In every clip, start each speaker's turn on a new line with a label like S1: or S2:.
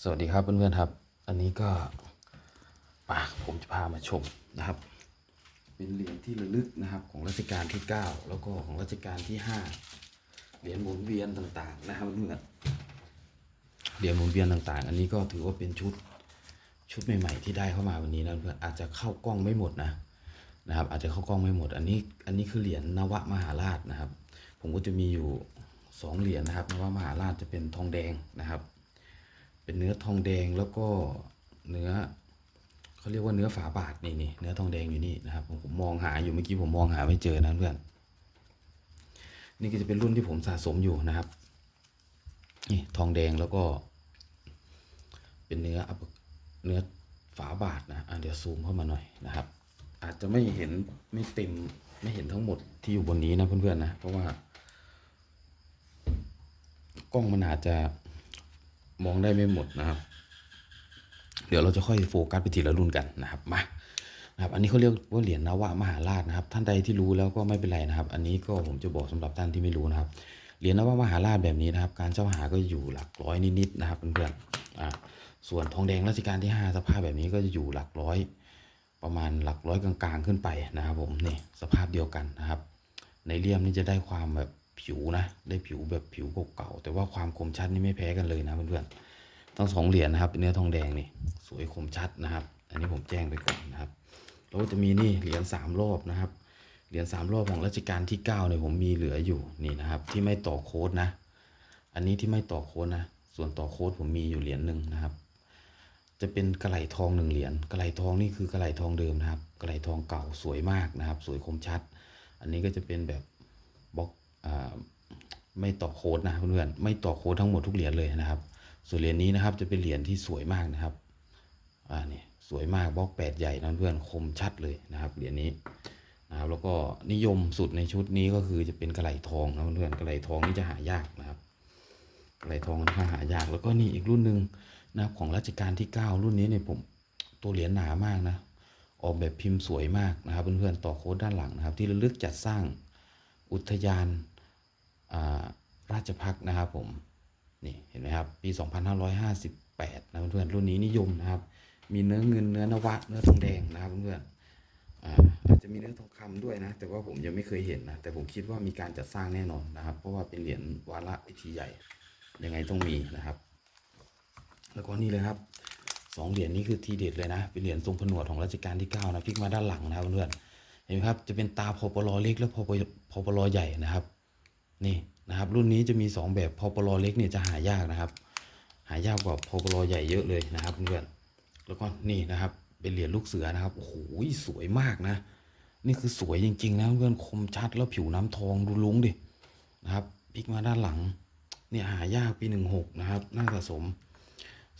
S1: สวัสดีครับเพื่อนๆครับ อันนี้ก็อะผมจะพามาชมนะครับ เป็นเหรียญที่ระลึกนะครับของรัชกาลที่ 9 แล้วก็ของรัชกาลที่ 5 เหรียญหมุนเวียนต่างๆนะครับเพื่อนๆเหรียญหมุนเวียนต่างๆ อันนี้ก็ถือว่าเป็นชุดชุดใหม่ๆที่ได้เข้ามาวันนี้นะเพื่อนอาจจะเข้ากล้องไม่หมดนะนะครับ อาจจะเข้ากล้องไม่หมด อันนี้อันนี้คือเหรียญนวมหาราชนะครับ ผมก็จะมีอยู่สองเหรียญนะครับนวมหาราชจะเป็นทองแดงนะครับ เป็นเนื้อทองแดงแล้วก็เนื้อเขาเรียกว่าเนื้อฝาบาทนี่นี่เนื้อทองแดงอยู่นี่นะครับผมมองหาอยู่เมื่อกี้ผมมองหาไม่เจอนะเพื่อนนี่ก็จะเป็นรุ่นที่ผมสะสมอยู่นะครับนี่ทองแดงแล้วก็ เป็นเนื้อเนื้อฝาบาทนะอะเดี๋ยวซูมเข้ามาหน่อยนะครับ อาจจะไม่เห็นไม่เต็มไม่เห็นทั้งหมดที่อยู่บนนี้นะเพื่อนๆนะเพราะว่ากล้องมันอาจจะ มองได้ไม่หมดนะครับ เดี๋ยวเราจะค่อยโฟกัสไปทีละรุ่นกันนะครับมานะครับ อันนี้เขาเรียกว่าเหรียญนวมหาราชนะครับ ท่านใดที่รู้แล้วก็ไม่เป็นไรนะครับ อันนี้ก็ผมจะบอกสำหรับท่านที่ไม่รู้นะครับเหรียญนวมหาราชแบบนี้นะครับ การเจ้าหาก็อยู่หลักร้อยนิดๆนะครับเพื่อนๆอ่าส่วนทองแดงรัชกาลที่ 5 สภาพแบบนี้ก็จะอยู่หลักร้อย ประมาณหลักร้อยกลางๆขึ้นไปนะครับ ผมนี่สภาพเดียวกันนะครับ ในเลี่ยมนี่จะได้ความแบบ ผิวนะได้ผิวแบบผิวเก่าๆแต่ว่าความคมชัดนี่ไม่แพ้กันเลยนะเพื่อนๆทั้งสองเหรียญนะครับเนื้อทองแดงนี่สวยคมชัดนะครับ อันนี้ผมแจ้งไปก่อนนะครับแล้วก็จะมีนี่เหรียญสามรอบนะครับเหรียญสามรอบของรัชกาลที่เก้าเนี่ยผมมีเหลืออยู่นี่นะครับ ที่ไม่ต่อโค้ดนะ อันนี้ที่ไม่ต่อโค้ดนะส่วนต่อโค้ดผมมีอยู่เหรียญหนึ่งนะครับ จะเป็นกระไหลทองหนึ่งเหรียญกระไหลทองนี่คือกระไหลทองเดิมนะครับกระไหลทองเก่าสวยมากนะครับ สวยคมชัด อันนี้ก็จะเป็นแบบบล็อก ไม่ต่อโค้ดนะเพื่อนๆไม่ต่อโค้ดทั้งหมดทุกเหรียญเลยนะครับ ส่วนเหรียญนี้นะครับจะเป็นเหรียญที่สวยมากนะครับอ่านี่สวยมากบล็อกแปดใหญ่นะเพื่อนคมชัดเลยนะครับเหรียญนี้นะครับแล้วก็นิยมสุดในชุดนี้ก็คือจะเป็นกระไหลทองนะเพื่อนกระไหลทองนี่จะหายากนะครับกระไหลทองค่อนข้างหายากแล้วก็นี่อีกรุ่นหนึ่งนะครับของรัชกาลที่ 9 รุ่นนี้เนี่ยผมตัวเหรียญหนามากนะออกแบบพิมพ์สวยมากนะครับเพื่อนๆต่อโค้ดด้านหลังนะครับ ที่ระลึกจัดสร้างอุทยาน ราชพักนะครับผมนี่เห็นไหมครับปี 2558 นะเพื่อนๆรุ่นนี้นิยมนะครับ มีเนื้อเงินเนื้อนวะเนื้อทองแดงนะครับเพื่อนๆอาจจะมีเนื้อทองคำด้วยนะ แต่ว่าผมยังไม่เคยเห็นนะ แต่ผมคิดว่ามีการจัดสร้างแน่นอนนะครับ เพราะว่าเป็นเหรียญวาระพิธีใหญ่ยังไงต้องมีนะครับ แล้วก็นี่เลยครับสองเหรียญนี้คือทีเด็ดเลยนะ เป็นเหรียญทรงผนวดของรัชกาลที่เก้านะพลิกมาด้านหลังนะครับเพื่อนๆเห็นไหมครับจะเป็นตาพอปลอเล็กและพอปพอปลอใหญ่นะครับ นี่นะครับ รุ่นนี้จะมีสองแบบพอปลอเล็กเนี่ยจะหายากนะครับ หายากกว่าพอปลอใหญ่เยอะเลยนะครับเพื่อนแล้วก็นี่นะครับ เป็นเหรียญลูกเสือนะครับโอ้โหสวยมากนะ นี่คือสวยจริงๆนะเพื่อนคมชัดแล้วผิวน้ำทองดูลุงดินะครับพลิกมาด้านหลัง เนี่ยหายากปีหนึ่งหกนะครับน่าสะสม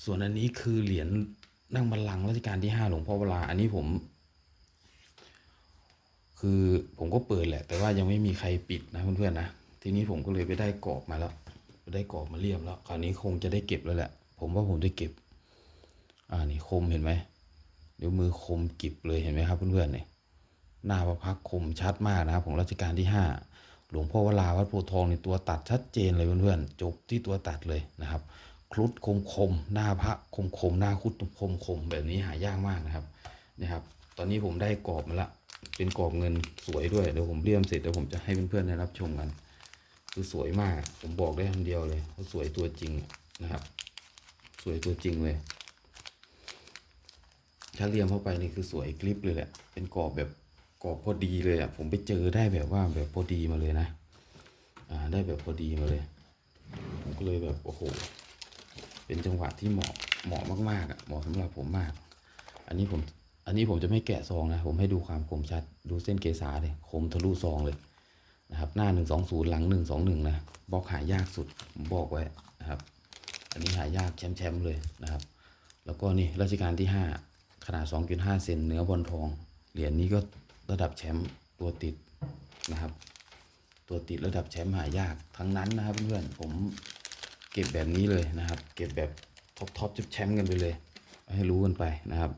S1: ส่วนอันนี้คือเหรียญนั่งบัลลังก์รัชกาลที่ห้าหลวงพ่อเวลา อันนี้ผม คือผมก็เปิดแหละ แต่ว่ายังไม่มีใครปิดนะเพื่อนๆนะ ทีนี้ผมก็เลยไปได้กรอบมาแล้วไปได้กรอบมาเรียบแล้ว คราวนี้คงจะได้เก็บแล้วแหละ ผมว่าผมได้เก็บ อ่านี่คมเห็นไหมเดี๋ยวมือคมกิบเลยเห็นไหมครับเพื่อนๆเนี่ยหน้าพระพักคมชัดมากนะครับของรัชกาลที่ห้าหลวงพ่อวราวัดโพทองในตัวตัดชัดเจนเลยเพื่อนๆจบที่ตัวตัดเลยนะครับ ครุฑคมคมหน้าพระคมคมหน้าครุฑคมคมแบบนี้หายากมากนะครับนะครับ ตอนนี้ผมได้กรอบมาละเป็นกรอบเงินสวยด้วยเดี๋ยวผมเลี่ยมเสร็จเดี๋ยวผมจะให้เพื่อนๆได้รับชมกัน คือสวยมาก ผมบอกได้คำเดียวเลยว่าสวยตัวจริงนะครับ สวยตัวจริงเลยถ้าเลียมเข้าไปนี่คือสวยกริปเลยแหละ เป็นกรอบแบบกรอบพอดีเลยอะ ผมไปเจอได้แบบว่าแบบพอดีมาเลยนะ อ่า ได้แบบพอดีมาเลย ผมก็เลยแบบโอ้โห เป็นจังหวะที่เหมาะเหมาะมากๆอะ เหมาะสำหรับผมมาก อันนี้ผม อันนี้ผมจะไม่แกะซองนะ ผมให้ดูความคมชัด ดูเส้นเกษาเลย คมทะลุซองเลย นะครับ หน้าหนึ่งสองศูนย์หลังหนึ่งสองหนึ่งนะบล็อกหายากสุดผมบอกไว้นะครับ อันนี้หายากแชมป์เลยนะครับ แล้วก็นี่รัชกาลที่ห้าขนาด 2.5 เซนเนื้อบอลทอง เหรียญนี้ก็ระดับแชมป์ตัวติดนะครับ ตัวติดระดับแชมป์หายากทั้งนั้นนะครับเพื่อนๆผมเก็บแบบนี้เลยนะครับ เก็บแบบท็อปท็อปแชมป์กันไปเลย ให้รู้กันไปนะครับ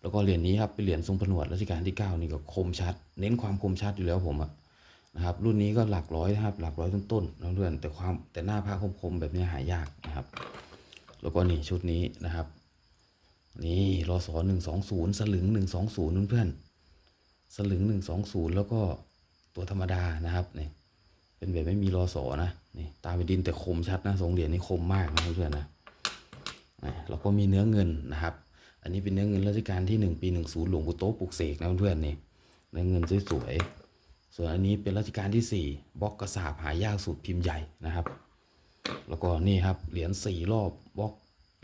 S1: แล้วก็เหรียญนี้ครับเป็นเหรียญทรงผนวดรัชกาลที่ 9 นี่ก็คมชัด เน้นความคมชัดอยู่แล้วผมอะ นะครับรุ่นนี้ก็หลักร้อยนะครับหลักร้อยต้นๆนะเพื่อนแต่ความแต่หน้าผ้าคมๆแบบนี้หายากนะครับ แล้วก็นี่ชุดนี้นะครับ นี่รอสอหนึ่งสองศูนย์สลึงหนึ่งสองศูนย์เพื่อนสลึงหนึ่งสองศูนย์แล้วก็ตัวธรรมดานะครับนี่เป็นแบบไม่มีรอสอนะนี่ตาเป็นดินแต่คมชัดนะสองเหรียญนี่คมมากนะเพื่อนนะอะแล้วก็มีเนื้อเงินนะครับ อันนี้เป็นเนื้อเงินรัชกาลที่หนึ่งปีหนึ่งศูนย์หลวงปู่โต๊ะปลุกเสกนะเพื่อนๆนี่เนื้อเงินสวยๆ ส่วนอันนี้เป็นรัชกาลที่สี่บล็อกกระสาบหายากสุดพิมพ์ใหญ่นะครับ แล้วก็นี่ครับเหรียญสี่รอบบล็อก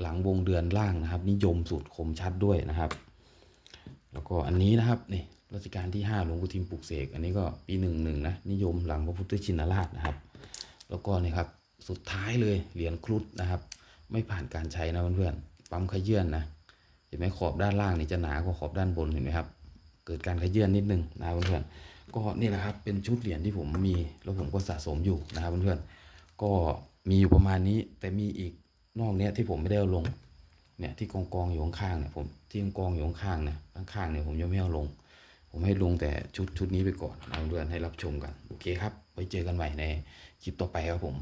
S1: หลังวงเดือนล่างนะครับ นิยมสุดคมชัดด้วยนะครับ แล้วก็อันนี้นะครับนี่รัชกาลที่ห้าหลวงปู่ทิมปลุกเสกอันนี้ก็ปีหนึ่งหนึ่งนะนิยมหลังพระพุทธชินราชนะครับ แล้วก็นี่ครับสุดท้ายเลยเหรียญครุฑนะครับ ไม่ผ่านการใช้นะเพื่อนๆปั๊มขยื่นนะเห็นไหมขอบด้านล่างนี่จะหนากว่าขอบด้านบนเห็นไหมครับ เกิดการขยื่นนิดนึงนะเพื่อนๆ ก็นี่แหละครับเป็นชุดเหรียญที่ผมมีแล้วผมก็สะสมอยู่นะครับเพื่อนๆก็มีอยู่ประมาณนี้แต่มีอีกนอกเนี้ยที่ผมไม่ได้เอาลงเนี่ยที่กองกองอยู่ข้างๆเนี่ยผมที่กองกองอยู่ข้างๆเนี่ยข้างๆเนี่ยผมยังไม่เอาลง ผมให้ลงแต่ชุดชุดนี้ไปก่อนนะเพื่อนให้รับชมกันโอเคครับไว้เจอกันใหม่ในคลิปต่อไปครับผม